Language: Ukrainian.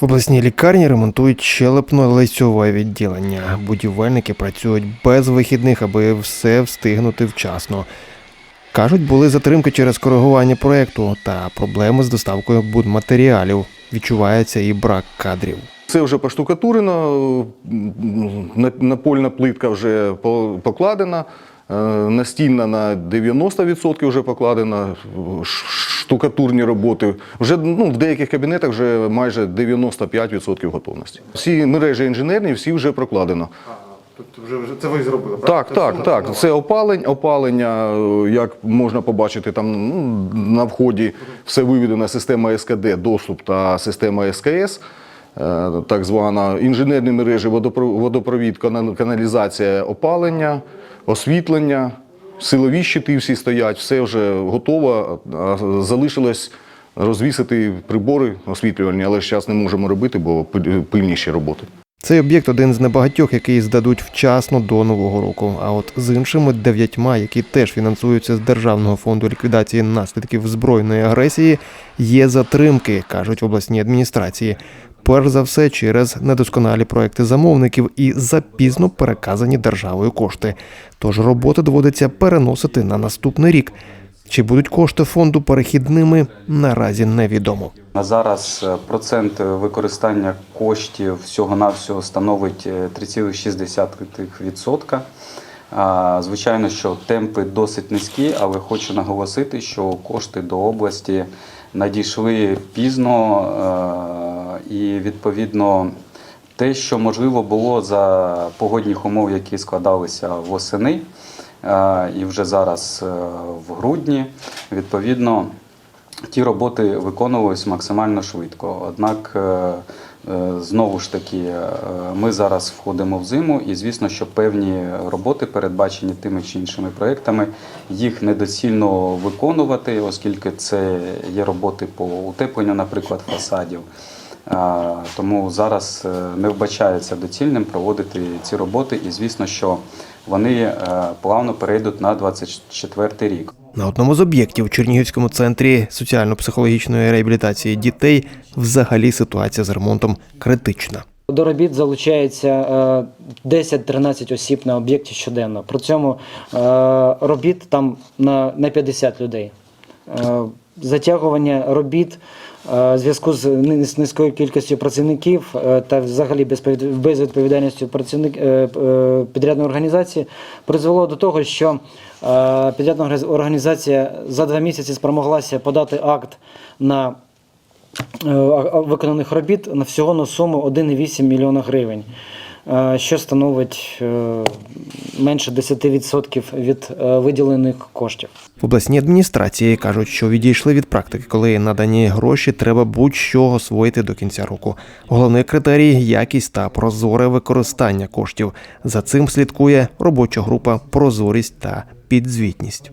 В обласній лікарні ремонтують щелепно-лицьове відділення. Будівельники працюють без вихідних, аби все встигнути вчасно. Кажуть, були затримки через коригування проекту та проблеми з доставкою будматеріалів. Відчувається і брак кадрів. Це вже поштукатурено, напольна плитка вже покладена, настільна на 90% вже покладена, штукатурні роботи. Вже ну, в деяких кабінетах вже майже 95% готовності. Всі мережі інженерні, всі вже прокладено. Тобто вже, це ви зробили, Так, так, так. Це опалення, е, як можна побачити, там ну, на вході все виведена система СКД, доступ та система СКС, е, так звана інженерні мережі, водопровід, каналізація опалення, освітлення, силові щити всі стоять, все вже готово. Залишилось розвісити прибори освітлювальні, але зараз не можемо робити, бо пиль- пильні ще роботи. Цей об'єкт один з небагатьох, який здадуть вчасно до нового року. А от з іншими дев'ятьма, які теж фінансуються з Державного фонду ліквідації наслідків збройної агресії, є затримки, кажуть в обласній адміністрації. Перш за все через недосконалі проекти замовників і запізно переказані державою кошти. Тож роботи доводиться переносити на наступний рік. Чи будуть кошти фонду перехідними, наразі невідомо. На зараз е, процент використання коштів всього-навсього становить е, 3,6%. Звичайно, що темпи досить низькі, але хочу наголосити, що кошти до області надійшли пізно е, і відповідно те, що можливо було за погодних умов, які складалися восени, е, і вже зараз е, в грудні, відповідно. Ті роботи виконувалися максимально швидко. Однак, е, знову ж таки, ми зараз входимо в зиму, і звісно, що певні роботи, передбачені тими чи іншими проектами, їх недоцільно виконувати, оскільки це є роботи по утепленню, наприклад, фасадів. Тому зараз е, не вбачається доцільним проводити ці роботи, і звісно, що вони е, плавно перейдуть на 24 рік. На одному з об'єктів у Чернігівському центрі соціально-психологічної реабілітації дітей взагалі ситуація з ремонтом критична. До робіт залучається е, 10-13 осіб на об'єкті щоденно. При цьому е, робіт там на, на 50 людей. Затягування робіт е, в зв'язку з низькою кількістю працівників е, та взагалі безвідповідальністю працівник е, підрядної організації призвело до того, що підрядна організація за два місяці спромоглася подати акт на виконаних робіт на всього на суму 1,8 мільйона гривень, що становить е, менше 10% від е, виділених коштів. В обласній адміністрації кажуть, що відійшли від практики, коли надані гроші треба будь-що освоїти до кінця року. Головний критерій якість та прозоре використання коштів. За цим слідкує робоча група Прозорість та підзвітність.